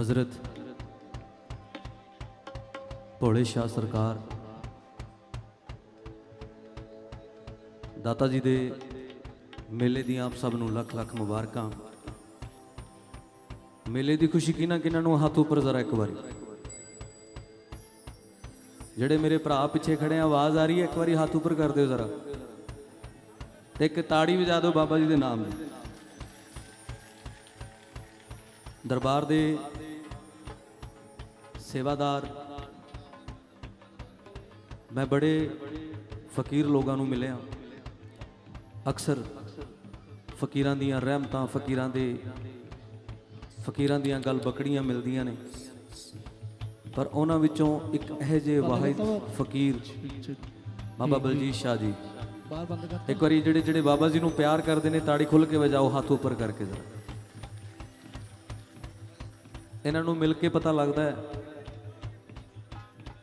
ਹਜ਼ਰਤ ਭੋਲੇ ਸ਼ਾਹ ਸਰਕਾਰ, ਦਾਤਾ ਜੀ ਦੇ ਮੇਲੇ ਦੀਆਂ ਆਪ ਸਭ ਨੂੰ ਲੱਖ ਲੱਖ ਮੁਬਾਰਕਾਂ। ਮੇਲੇ ਦੀ ਖੁਸ਼ੀ ਕਿਹਨਾਂ ਕਿਹਨਾਂ ਨੂੰ, ਹੱਥ ਉੱਪਰ ਜ਼ਰਾ ਇੱਕ ਵਾਰੀ। ਜਿਹੜੇ ਮੇਰੇ ਭਰਾ ਪਿੱਛੇ ਖੜੇ ਆ, ਆਵਾਜ਼ ਆ ਰਹੀ ਹੈ, ਇੱਕ ਵਾਰੀ ਹੱਥ ਉੱਪਰ ਕਰ ਦਿਓ ਜ਼ਰਾ। ਤੇ ਇੱਕ ਤਾੜੀ ਵਜਾ ਦਿਓ ਬਾਬਾ ਜੀ ਦੇ ਨਾਮ ਦੀ। ਦਰਬਾਰ ਦੇ ਸੇਵਾਦਾਰ। ਮੈਂ ਬੜੇ ਫਕੀਰ ਲੋਕਾਂ ਨੂੰ ਮਿਲਿਆ। ਅਕਸਰ ਫਕੀਰਾਂ ਦੀਆਂ ਰਹਿਮਤਾਂ ਫਕੀਰਾਂ ਦੇ ਫਕੀਰਾਂ ਦੀਆਂ ਗੱਲ ਬਕੜੀਆਂ ਮਿਲਦੀਆਂ ਨੇ। ਪਰ ਉਹਨਾਂ ਵਿੱਚੋਂ ਇੱਕ ਇਹੋ ਜਿਹੇ ਵਾਹਿਦ ਫਕੀਰ ਬਾਬਾ ਬਲਜੀਤ ਸ਼ਾਹ ਜੀ। ਇੱਕ ਵਾਰੀ ਜਿਹੜੇ ਜਿਹੜੇ ਬਾਬਾ ਜੀ ਨੂੰ ਪਿਆਰ ਕਰਦੇ ਨੇ ਤਾੜੀ ਖੁੱਲ ਕੇ ਵਜਾਓ ਹੱਥ ਉੱਪਰ ਕਰਕੇ ਜ਼ਰਾ। ਇਹਨਾਂ ਨੂੰ ਮਿਲ ਕੇ ਪਤਾ ਲੱਗਦਾ ਹੈ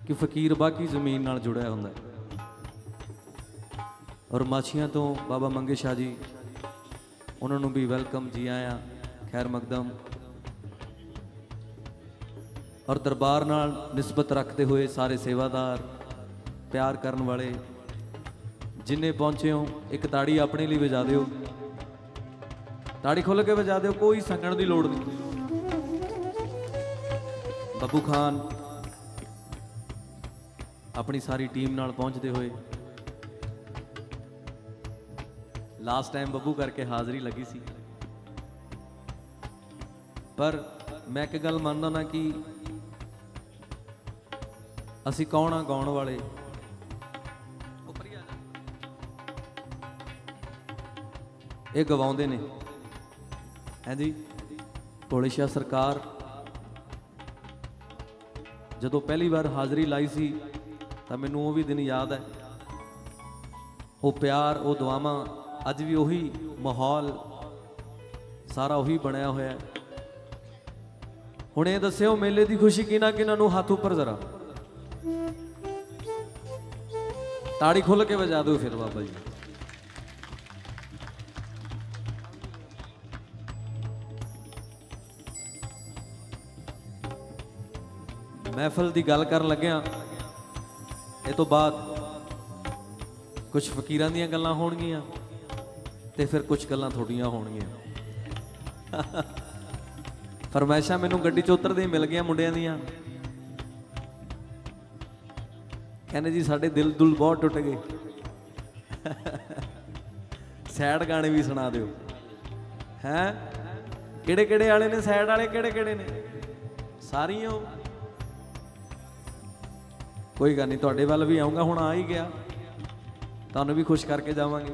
ਕਿ ਫਕੀਰ ਬਾਕੀ ਜ਼ਮੀਨ ਨਾਲ ਜੁੜਿਆ ਹੁੰਦਾ ਹੈ। ਔਰ ਮਾਛੀਆਂ ਤੋਂ ਬਾਬਾ ਮੰਗੇ ਸ਼ਾਹ ਜੀ, ਉਹਨਾਂ ਨੂੰ ਵੀ ਵੈਲਕਮ, ਜੀ ਆਇਆਂ, ਖੈਰ ਮਕਦਮ। ਔਰ ਦਰਬਾਰ ਨਾਲ ਨਿਸਬਤ ਰੱਖਦੇ ਹੋਏ ਸਾਰੇ ਸੇਵਾਦਾਰ, ਪਿਆਰ ਕਰਨ ਵਾਲੇ, ਜਿੰਨੇ ਪਹੁੰਚੇ ਹੋ, ਇੱਕ ਤਾੜੀ ਆਪਣੇ ਲਈ ਵਜਾ ਦਿਓ। ਤਾੜੀ ਖੁੱਲ ਕੇ ਵਜਾ ਦਿਓ, ਕੋਈ ਸੰਗਣ ਦੀ ਲੋੜ ਨਹੀਂ। ਬੱਬੂ ਖਾਨ ਆਪਣੀ ਸਾਰੀ ਟੀਮ ਨਾਲ ਪਹੁੰਚਦੇ ਹੋਏ ਲਾਸਟ ਟਾਈਮ ਬੱਬੂ ਕਰਕੇ ਹਾਜ਼ਰੀ ਲੱਗੀ ਸੀ। ਪਰ ਮੈਂ ਇੱਕ ਗੱਲ ਮੰਨਦਾ ਨਾ ਕਿ ਅਸੀਂ ਕੌਣ ਆ, ਗਾਉਣ ਵਾਲੇ? ਇਹ ਗਵਾਉਂਦੇ ਨੇ। ਹੈ ਜੀ? ਭੋਲੇ ਸਰਕਾਰ ਜਦੋਂ ਪਹਿਲੀ ਵਾਰ ਹਾਜ਼ਰੀ ਲਾਈ ਸੀ ਤਾਂ ਮੈਨੂੰ ਉਹ ਵੀ ਦਿਨ ਯਾਦ ਹੈ। ਉਹ ਪਿਆਰ, ਉਹ ਦੁਆਵਾਂ, ਅੱਜ ਵੀ ਉਹੀ ਮਾਹੌਲ ਸਾਰਾ ਉਹੀ ਬਣਿਆ ਹੋਇਆ ਹੈ। ਹੁਣ ਇਹ ਦੱਸਿਓ, ਮੇਲੇ ਦੀ ਖੁਸ਼ੀ ਕਿਹਨਾਂ ਕਿਹਨਾਂ ਨੂੰ ਹੱਥ ਉੱਪਰ ਜ਼ਰਾ। ਤਾੜੀ ਖੁੱਲ ਕੇ ਵਜਾ ਦਿਓ ਫਿਰ ਬਾਬਾ ਜੀ। ਮਹਿਫਲ ਦੀ ਗੱਲ ਕਰਨ ਲੱਗਿਆ ਇਹ ਤੋਂ ਬਾਅਦ ਕੁਝ ਫਕੀਰਾਂ ਦੀਆਂ ਗੱਲਾਂ ਹੋਣਗੀਆਂ ਤੇ ਫਿਰ ਕੁਝ ਗੱਲਾਂ ਤੁਹਾਡੀਆਂ ਹੋਣਗੀਆਂ। ਫਰਮਾਇਸ਼ਾਂ ਮੈਨੂੰ ਗੱਡੀ 'ਚ ਉਤਰਦੇ ਹੀ ਮਿਲ ਗਈਆਂ ਮੁੰਡਿਆਂ ਦੀਆਂ। ਕਹਿੰਦੇ ਜੀ, ਸਾਡੇ ਦਿਲ ਦੁਲ ਬਹੁਤ ਟੁੱਟ ਗਏ। ਸੈਡ ਗਾਣੇ ਵੀ ਸੁਣਾ ਦਿਓ। ਹੈ? ਕਿਹੜੇ ਕਿਹੜੇ ਵਾਲੇ ਨੇ? ਸੈਡ ਵਾਲੇ ਕਿਹੜੇ ਕਿਹੜੇ ਨੇ? ਸਾਰੀਆਂ ਕੋਈ ਗੱਲ ਨਹੀਂ, ਤੁਹਾਡੇ ਵੱਲ ਵੀ ਆਉਂਗਾ ਹੁਣ ਆ ਹੀ ਗਿਆ। ਤੁਹਾਨੂੰ ਵੀ ਖੁਸ਼ ਕਰਕੇ ਜਾਵਾਂਗੇ।